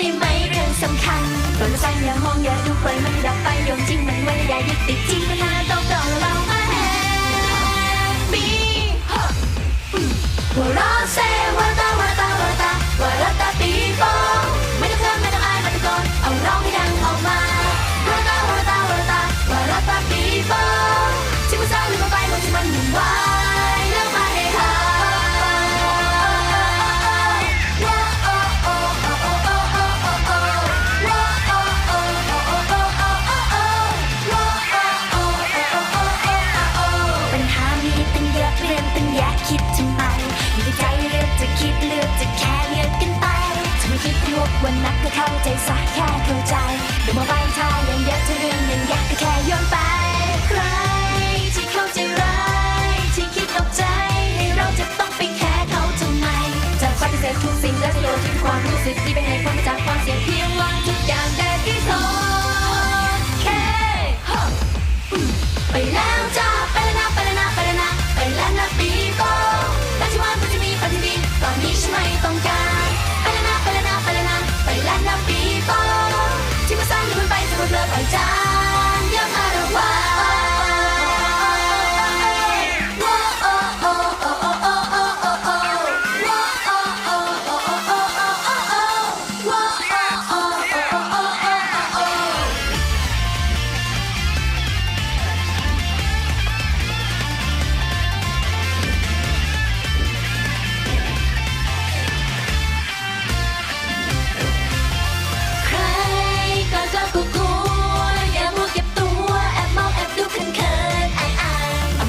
ได้ไหมเรื่องสำคัญตอนดสร้างอย่าห้องอย่าดูปล่อยมันดับไปอมจริงมันไว้อยายุดติดทิ้งปัญหาต้องรอเรามาแฮปปี้หัวเรา Music, even if I'm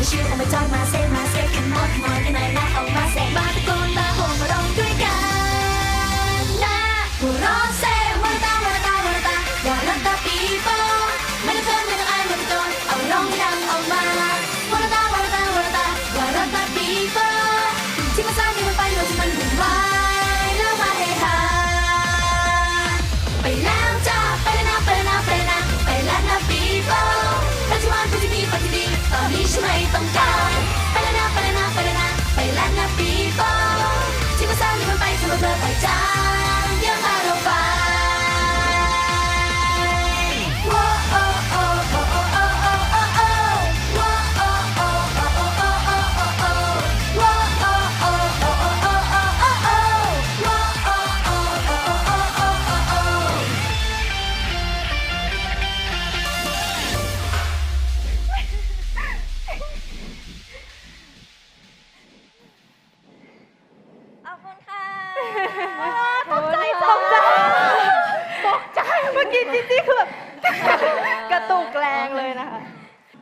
the shoe and we talk my say my stick. Come on, come on, in my oh my. คุณค่ะตกใจตกใจตกใจเมื่อกี้จิ๊จี้คือแบบกระตุกแรงเลยนะคะ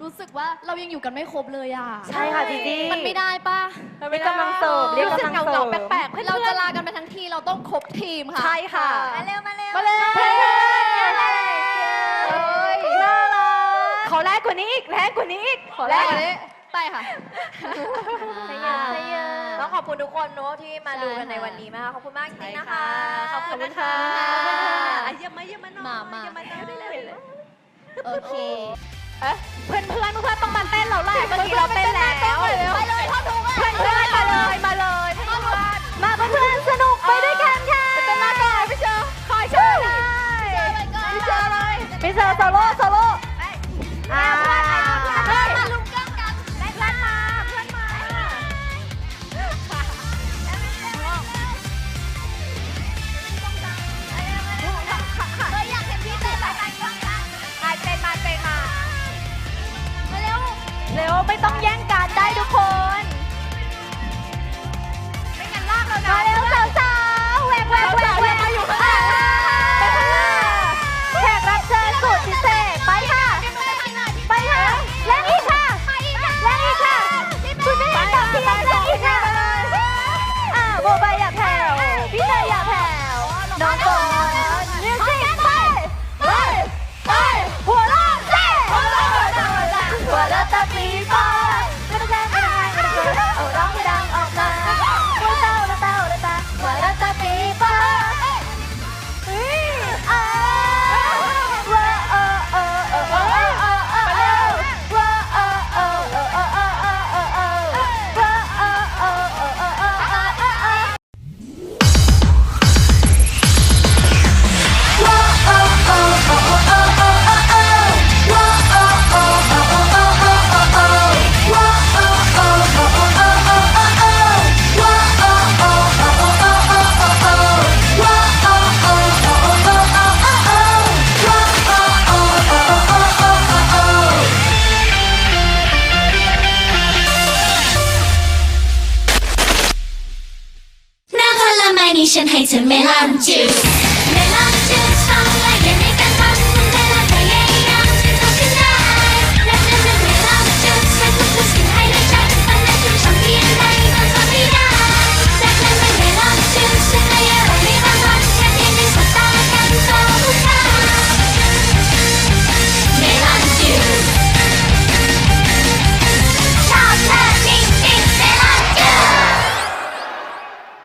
รู้สึกว่าเรายังอยู่กันไม่ครบเลยอะใช่ค่ะจีจี้มันไม่ได้ป่ะเรียกกำลังเสริมเรียกรู้สึกกำลังเหเสริงามๆแปลกๆเพื่อนเราจะลากันไปทั้งทีเราต้องครบทีมค่ะ ใช่ค่ะ มาเร็วมาเร็วมาเลยเฮ้ยเอ้ยน่ารักขอแรกกว่านี้อีกแรกกว่านี้อีกขอแรแล้กวกว่านี้ ไปค่ะใช่เยอะใช่เยอะ ต้องขอบคุณทุกคนเนอะที่มาดูกันในวันนี้มากขอบคุณมากจริงๆนะคะขอบคุณนะคะอะเยี่ยมมาเยี่ยมมาหน่อยมามา เยี่ยมมาหน่อยได้เลย โอเคเอ๊ะเพื่อนเพื่อนเพื่อนต้องมาเต้นเราแหละเมื่อกี้เราเต้นแล้วไปเลยพ่อทุกอะเพื่อนเพื่อนมาเลยมาเลยเพื่อนมาเพื่อนสนุกไปด้วยกันค่ะเต้นมาก่อนพี่เชอร์ คอยเชิญเลยพี่เชอร์เลยพี่เชอร์โซโล่โซโล่อ่า ไม่ต้องแย่งกันได้ทุกคน ไม่งั้นลากเรานะมาเร็วสาวๆแหวกแหวกแหวกแหวกมาอยู่ข้างหน้าไปข้างหน้าแขกรับเชิญสุดพิเศษไปค่ะ ไปค่ะแรงอีกค่ะแรงอีกค่ะคุณไม่เห็นแบบพี่แรงอีกค่ะอ่าโบไปอย่าแผ่วพี่เตยอย่าแผ่วน้องโบ ฉันให้เธอเมลอนจู